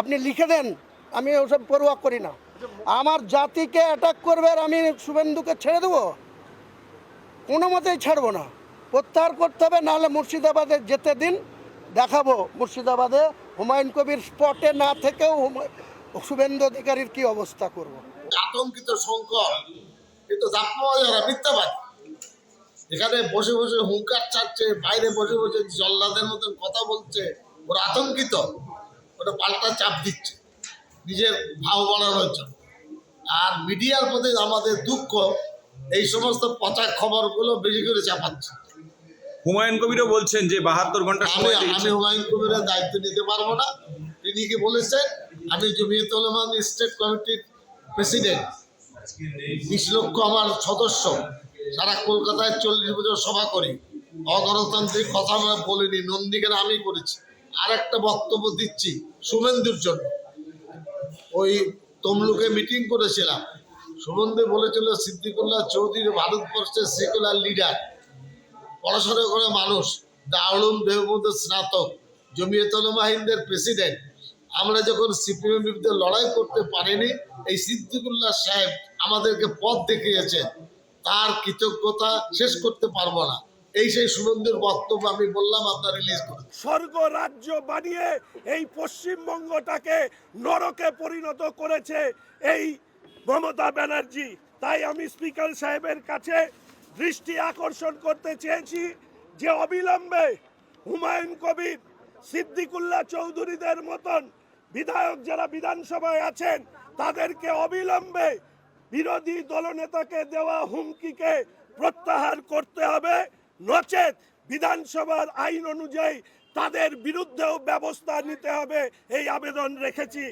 আপনি লিখে দেন, আমি ওসব পরোয়া করি না। আমার জাতিকে অ্যাটাক করবে আর আমি শুভেন্দুকে ছেড়ে দেবো? কোনো মতেই ছাড়বো না। প্রত্যাহার করতে হবে, নাহলে মুর্শিদাবাদে যেতে দিন, দেখাবো মুর্শিদাবাদে হুমায়ুন কবির স্পটে না থেকেও শুভেন্দু অধিকারীর কি অবস্থা করব। আতঙ্কিত সংকট। কিন্তু এখানে বসে বসে হুঙ্কার ছাড়ছে, বাইরে বসে বসে জল্লাদের মতন কথা বলছে, ওরা আতঙ্কিত। পাল্টা চাপ দিচ্ছে। নিজের ভাব বাড়ানোর জন্য। আর মিডিয়ার প্রতি আমাদের দুঃখ এই সমস্ত পচা খবরগুলো বেশি করে চাপাচ্ছে। হুমায়ুন কবিরও বলছেন যে বাহাত্তর ঘণ্টা আমি আমি হুমায়ুন কবিরের দায়িত্ব নিতে পারব না। তিনি কি বলেছেন? আমি জমিয়ত উলামা স্টেট কমিটির প্রেসিডেন্ট। বিশ লক্ষ আমার সদস্য। সারা কলকাতায় চল্লিশ বছর সভা করি। অগণতান্ত্রিক কথা আমরা বলিনি। নন্দীকের আমি করেছি। আর একটা বক্তব্য দিচ্ছি শুভেন্দুর জন্য। ওই তমলুকে মিটিং করেছিলাম। শুভেন্দু বলেছিল, সিদ্দিকুল্লাহ চৌধুরী ভারতবর্ষের সেকুলার লিডার পড়াশোনা করে মানুষ। দারুল দেহবুদ স্নাতক। জমিয়তুল মাহিনদের প্রেসিডেন্ট আমরা যখন সিপিএম বিরুদ্ধে লড়াই করতে পারিনি, এই সিদ্দিকুল্লাহ সাহেব আমাদেরকে পথ দেখিয়েছেন। তার কৃতজ্ঞতা শেষ করতে পারব না। এই সেই সুনন্দের বক্তব্য আমি বললাম, আপনার রিলিজ করুন। স্বর্গ রাজ্য বানিয়ে এই পশ্চিমবঙ্গটাকে নরকে পরিণত করেছে এই মমতা ব্যানার্জি। তাই আমি স্পিকার সাহেবের কাছে দৃষ্টি আকর্ষণ করতে চেয়েছি যে অবিলম্বে হুমায়ুন কবির, সিদ্দিকুল্লাহ চৌধুরীদের মতন বিধায়ক যারা বিধানসভায় আছেন, তাদেরকে অবিলম্বে বিরোধী দলনেতাকে দেওয়া হুমকিকে প্রত্যাহার করতে হবে। নচেত বিধানসভার আইন অনুযায়ী তাদের বিরুদ্ধেও ব্যবস্থা নিতে হবে এই আবেদন রেখেছি।